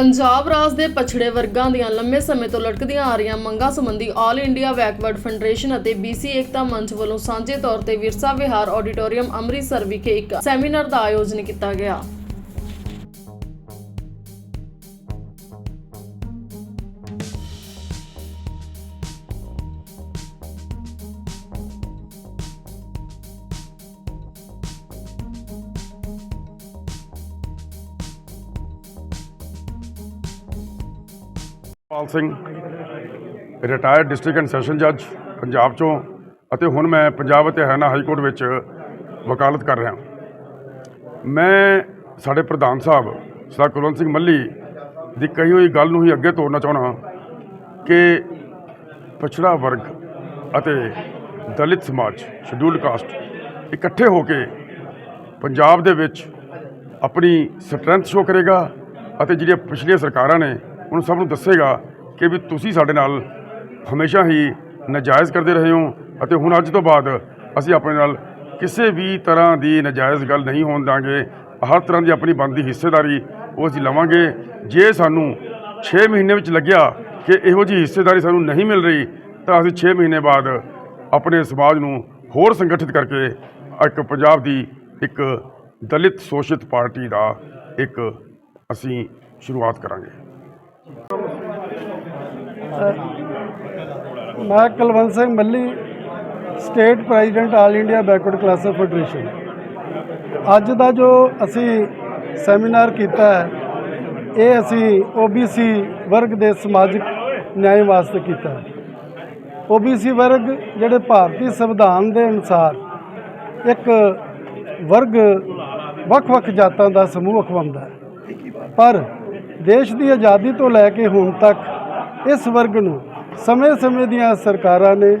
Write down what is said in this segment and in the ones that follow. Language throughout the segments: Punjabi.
ਪੰਜਾਬ ਰਾਜ ਦੇ ਪਛੜੇ ਵਰਗਾਂ ਦੀਆਂ ਲੰਮੇ ਸਮੇਂ ਤੋਂ ਲਟਕਦੀਆਂ ਆ ਰਹੀਆਂ ਮੰਗਾਂ ਸੰਬੰਧੀ ਆਲ ਇੰਡੀਆ ਬੈਕਵਰਡ ਫੈਡਰੇਸ਼ਨ ਅਤੇ BC ਏਕਤਾ ਮੰਚ ਵੱਲੋਂ ਸਾਂਝੇ ਤੌਰ ਤੇ ਵਿਰਸਾ ਵਿਹਾਰ ਆਡੀਟੋਰੀਅਮ ਅੰਮ੍ਰਿਤਸਰ ਵਿਖੇ ਇੱਕ ਸੈਮੀਨਾਰ ਦਾ ਆਯੋਜਨ ਕੀਤਾ ਗਿਆ। Pal Singh retired district and session ਜੱਜ ਪੰਜਾਬ ਚੋਂ ਅਤੇ ਹੁਣ ਮੈਂ ਪੰਜਾਬ ਅਤੇ ਹਰਿਆਣਾ ਹਾਈ ਕੋਰਟ ਵਿੱਚ ਵਕਾਲਤ ਕਰ ਰਿਹਾ ਮੈਂ ਸਾਡੇ ਪ੍ਰਧਾਨ ਸਾਹਿਬ ਸਰਦਾਰ ਕੁਲਵੰਤ ਸਿੰਘ ਮੱਲੀ ਦੀ ਕਹੀ ਹੋਈ ਗੱਲ ਨੂੰ ਹੀ ਅੱਗੇ ਤੋਰਨਾ ਚਾਹਣਾ ਕਿ ਪਛੜਾ ਵਰਗ ਅਤੇ ਦਲਿਤ ਸਮਾਜ ਸ਼ਡਿਊਲਡ ਕਾਸਟ ਇਕੱਠੇ ਹੋ ਕੇ ਪੰਜਾਬ ਦੇ ਵਿੱਚ ਆਪਣੀ ਸਟਰੈਂਥ ਸ਼ੋ ਕਰੇਗਾ ਅਤੇ ਜਿਹੜੀਆਂ ਪਿਛਲੀਆਂ ਸਰਕਾਰਾਂ ਨੇ ਉਹਨਾਂ ਸਭ ਨੂੰ ਦੱਸੇਗਾ ਕਿ ਵੀ ਤੁਸੀਂ ਸਾਡੇ ਨਾਲ ਹਮੇਸ਼ਾ ਹੀ ਨਜਾਇਜ਼ ਕਰਦੇ ਰਹੇ ਹੋ ਅਤੇ ਹੁਣ ਅੱਜ ਤੋਂ ਬਾਅਦ ਅਸੀਂ ਆਪਣੇ ਨਾਲ ਕਿਸੇ ਵੀ ਤਰ੍ਹਾਂ ਦੀ ਨਜਾਇਜ਼ ਗੱਲ ਨਹੀਂ ਹੋਣ ਦਾਂਗੇ। ਹਰ ਤਰ੍ਹਾਂ ਦੀ ਆਪਣੀ ਬਣਦੀ ਹਿੱਸੇਦਾਰੀ ਉਹ ਅਸੀਂ ਲਵਾਂਗੇ। ਜੇ ਸਾਨੂੰ 6 ਮਹੀਨੇ ਵਿੱਚ ਲੱਗਿਆ ਕਿ ਇਹੋ ਜਿਹੀ ਹਿੱਸੇਦਾਰੀ ਸਾਨੂੰ ਨਹੀਂ ਮਿਲ ਰਹੀ, ਤਾਂ ਅਸੀਂ 6 ਮਹੀਨੇ ਬਾਅਦ ਆਪਣੇ ਸਮਾਜ ਨੂੰ ਹੋਰ ਸੰਗਠਿਤ ਕਰਕੇ ਇੱਕ ਪੰਜਾਬ ਦੀ ਇੱਕ ਦਲਿਤ ਸ਼ੋਸ਼ਿਤ ਪਾਰਟੀ ਦਾ ਇੱਕ ਅਸੀਂ ਸ਼ੁਰੂਆਤ ਕਰਾਂਗੇ। ਮੈਂ Kulwant Singh Malli state president all India backward classes federation ਅੱਜ ਦਾ ਜੋ ਅਸੀਂ ਸੈਮੀਨਾਰ ਕੀਤਾ ਹੈ, ਇਹ ਅਸੀਂ OBC ਵਰਗ ਦੇ ਸਮਾਜਿਕ ਨਿਆਂ ਵਾਸਤੇ ਕੀਤਾ ਹੈ। OBC ਵਰਗ ਜਿਹੜੇ ਭਾਰਤੀ ਸੰਵਿਧਾਨ ਦੇ ਅਨੁਸਾਰ ਇੱਕ ਵਰਗ ਵੱਖ-ਵੱਖ ਜਾਤਾਂ ਦਾ ਸਮੂਹ ਅਖਵਾਉਂਦਾ ਹੈ। ਪਰ ਦੇਸ਼ ਦੀ ਆਜ਼ਾਦੀ ਤੋਂ ਲੈ ਕੇ ਹੁਣ ਤੱਕ ਇਸ ਵਰਗ ਨੂੰ ਸਮੇਂ-ਸਮੇਂ ਦੀਆਂ ਸਰਕਾਰਾਂ ਨੇ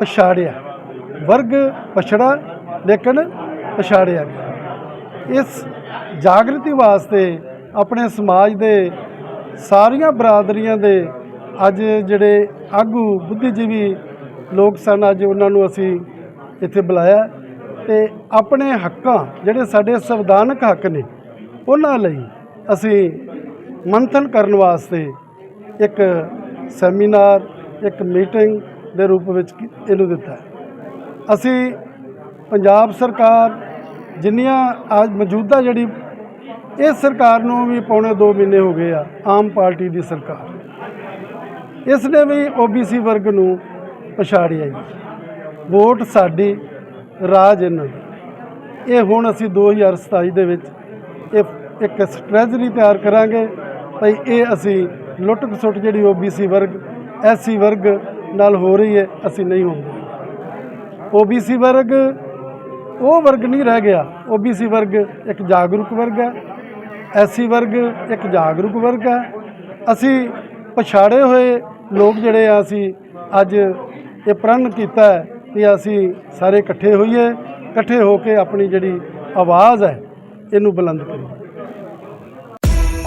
ਪਛਾੜਿਆ। ਵਰਗ ਪਛੜਾ, ਲੇਕਿਨ ਪਛਾੜਿਆ ਗਿਆ। ਇਸ ਜਾਗਰਤੀ ਵਾਸਤੇ ਆਪਣੇ ਸਮਾਜ ਦੇ ਸਾਰੀਆਂ ਬਰਾਦਰੀਆਂ ਦੇ ਅੱਜ ਜਿਹੜੇ ਆਗੂ ਬੁੱਧੀਜੀਵੀ ਲੋਕ ਸਨ, ਅੱਜ ਉਹਨਾਂ ਨੂੰ ਅਸੀਂ ਇੱਥੇ ਬੁਲਾਇਆ ਤੇ ਆਪਣੇ ਹੱਕਾਂ ਜਿਹੜੇ ਸਾਡੇ ਸੰਵਿਧਾਨਕ ਹੱਕ ਨੇ, ਉਹਨਾਂ ਲਈ ਅਸੀਂ ਮੰਥਨ ਕਰਨ ਵਾਸਤੇ ਇੱਕ ਸੈਮੀਨਾਰ, ਇੱਕ ਮੀਟਿੰਗ ਦੇ ਰੂਪ ਵਿੱਚ ਇਹਨੂੰ ਦਿੱਤਾ। ਅਸੀਂ ਪੰਜਾਬ ਸਰਕਾਰ ਜਿੰਨੀਆਂ ਅੱਜ ਮੌਜੂਦਾ ਜਿਹੜੀ ਇਸ ਸਰਕਾਰ ਨੂੰ ਵੀ ਪੌਣੇ 2 ਮਹੀਨੇ ਹੋ ਗਏ ਆ, ਆਮ ਪਾਰਟੀ ਦੀ ਸਰਕਾਰ। ਇਸ ਨੇ ਵੀ OBC ਵਰਗ ਨੂੰ ਪਛਾੜਿਆ ਜੀ। ਵੋਟ ਸਾਡੀ ਰਾਜ ਇਹਨਾਂ ਦੀ। ਇਹ ਹੁਣ ਅਸੀਂ 2027 ਦੇ ਵਿੱਚ ਇਹ ਇੱਕ ਸਟ੍ਰੈਟਜੀ ਤਿਆਰ ਕਰਾਂਗੇ, ਭਈ ਇਹ ਅਸੀਂ ਲੁੱਟ ਖਸੁੱਟ ਜਿਹੜੀ OBC ਵਰਗ SC ਵਰਗ ਨਾਲ ਹੋ ਰਹੀ ਹੈ, ਅਸੀਂ ਨਹੀਂ ਹੋਵਾਂਗੇ OBC ਵਰਗ, ਉਹ ਵਰਗ ਨਹੀਂ ਰਹਿ ਗਿਆ। OBC ਵਰਗ ਇੱਕ ਜਾਗਰੂਕ ਵਰਗ ਹੈ SC ਵਰਗ ਇੱਕ ਜਾਗਰੂਕ ਵਰਗ ਹੈ। ਅਸੀਂ ਪਛਾੜੇ ਹੋਏ ਲੋਕ ਜਿਹੜੇ ਆ, ਅਸੀਂ ਅੱਜ ਇਹ ਪ੍ਰਣ ਕੀਤਾ ਹੈ ਕਿ ਅਸੀਂ ਸਾਰੇ ਇਕੱਠੇ ਹੋਈਏ, ਇਕੱਠੇ ਹੋ ਕੇ ਆਪਣੀ ਜਿਹੜੀ ਆਵਾਜ਼ ਹੈ, ਇਹਨੂੰ ਬੁਲੰਦ ਕਰੀਏ।